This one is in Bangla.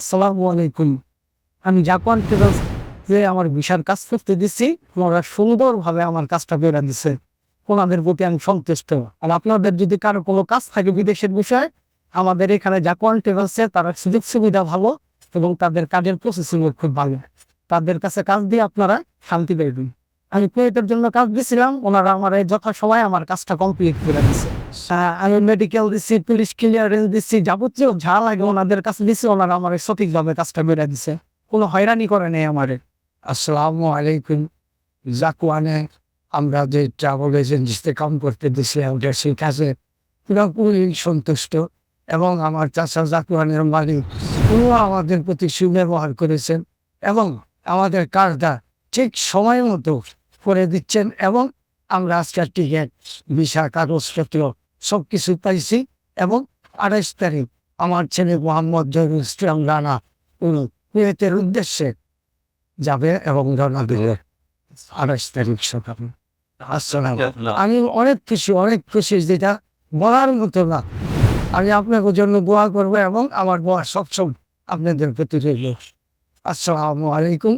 আসসালামু আলাইকুম। আমি জাপান যে আমার ভিসার কাজ করতে দিচ্ছি ওনারা সুন্দরভাবে আমার কাজটা বেড়ে দিচ্ছে ওনাদের প্রতি আমি সন্তুষ্ট। আর আপনাদের যদি কারও কোনো কাজ থাকে বিদেশের বিষয়ে, আমাদের এখানে জাপান ট্রেভেলসে তারা সুযোগ সুবিধা ভালো এবং তাদের কাজের প্রসেসিং খুব ভালো। তাদের কাছে কাজ দিয়ে আপনারা শান্তি পাইবেন। আমি কুয়েতের জন্য কাজ দিয়েছিলাম ওনারা আমার এই যথাসময়ে আমার কাজটা কমপ্লিট করে দিচ্ছে আমি মেডিকেল দিচ্ছি পুলিশ ক্লিয়ারেন্স দিচ্ছি যাবতীয় যা লাগে ওনাদের কাছে দিচ্ছি ওনারা আমার সঠিকভাবে কাজটা বেড়ে দিচ্ছে কোনো হয়রানি করে নেই আমারে। আসসালামু আলাইকুম। জাকুয়ানে আমরা যে ট্রাভেল এজেন্সিতে কাম করতে দিয়েছিলাম ওটা সেই কাজে পুরোপুরি সন্তুষ্ট এবং আমার চাষা জাকুয়ানের মালিক, উনিও আমাদের প্রতি সুব্যবহার করেছেন এবং আমাদের কাজটা ঠিক সময় মতো করে দিচ্ছেন এবং আমরা আজকের টিকিট ভিসা কাগজপত্র সব কিছু পাইছি এবং আঠাইশ তারিখ আমার ছেলে মোহাম্মদ জহিরুল ইসলাম রানা উনি কুয়েতের উদ্দেশ্যে যাবে এবং রওনা দেবে। আঠাইশ তারিখ সকালে। আমি অনেক খুশি অনেক খুশি যেটা বলার মতো না। আমি আপনাদের জন্য দোয়া করব এবং আমার দোয়া সবসময় আপনাদের প্রতি রইল। আসসালামু আলাইকুম।